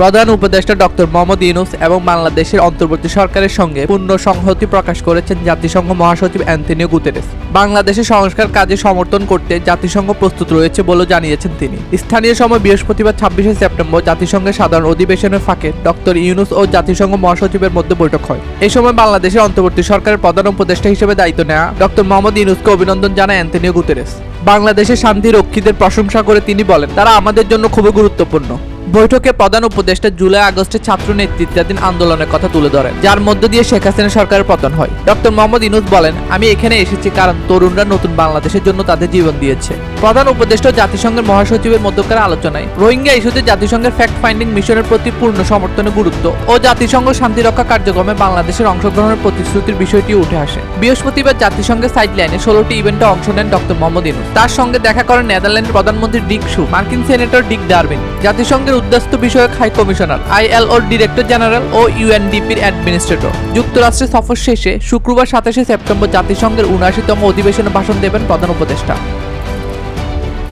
প্রধান উপদেষ্টা ডক্টর মোহাম্মদ ইউনুস এবং বাংলাদেশের অন্তর্বর্তী সরকারের সঙ্গে পূর্ণ সংহতি প্রকাশ করেছেন জাতিসংঘ মহাসচিব অ্যান্টনিও গুতেরেস। বাংলাদেশের সংস্কার কাজে সমর্থন করতে জাতিসংঘ প্রস্তুত রয়েছে বলে জানিয়েছেন তিনি। স্থানীয় সময় বৃহস্পতিবার ছাব্বিশে সেপ্টেম্বর জাতিসংঘের সাধারণ অধিবেশনের ফাঁকে ডক্টর ইউনুস ও জাতিসংঘ মহাসচিবের মধ্যে বৈঠক হয়। এই সময় বাংলাদেশের অন্তর্বর্তী সরকারের প্রধান উপদেষ্টা হিসেবে দায়িত্ব নেওয়া ডক্টর মোহাম্মদ ইউনুসকে অভিনন্দন জানায় অ্যান্টনিও গুতেরেস। বাংলাদেশের শান্তি রক্ষীদের প্রশংসা করে তিনি বলেন, তারা আমাদের জন্য খুবই গুরুত্বপূর্ণ। বৈঠকে প্রধান উপদেষ্টা জুলাই আগস্টে ছাত্র নেতৃত্বাধীন আন্দোলনের কথা তুলে ধরেন, যার মধ্য দিয়ে শেখ হাসিনা সরকারের পতন হয়। ডক্টর মোহাম্মদ ইনুস বলেন, আমি এখানে এসেছি কারণ তরুণরা নতুন বাংলাদেশের জন্য তাদের জীবন দিয়েছে। প্রধান উপদেষ্টা জাতিসংঘের মহাসচিবের মধ্যকার আলোচনায়, রোহিঙ্গা ইস্যুতে জাতিসংঘের ফ্যাক্ট ফাইন্ডিং মিশনের প্রতি পূর্ণ সমর্থনের গুরুত্ব ও জাতিসংঘ শান্তিরক্ষা কার্যক্রমে বাংলাদেশের অংশগ্রহণের প্রতিশ্রুতির বিষয়টি উঠে আসে। বৃহস্পতিবার জাতিসংঘের সাইডলাইনে ষোলোটি ইভেন্টে অংশ নেন ডক্টর মোহাম্মদ ইনুস। তার সঙ্গে দেখা করেন নেদারল্যান্ডের প্রধানমন্ত্রী ডিক শু, মার্কিন সেনেটর ডিক ডারবিন জাতিসংঘের উদ্বাস্তু বিষয়ক হাই কমিশনার, আইএলওর ডিরেক্টর জেনারেল ও ইউএনডিপির অ্যাডমিনিস্ট্রেটর। যুক্তরাষ্ট্রের সফর শেষে শুক্রবার সাতাশে সেপ্টেম্বর জাতিসংঘের উনআশিতম অধিবেশনে ভাষণ দেবেন প্রধান উপদেষ্টা।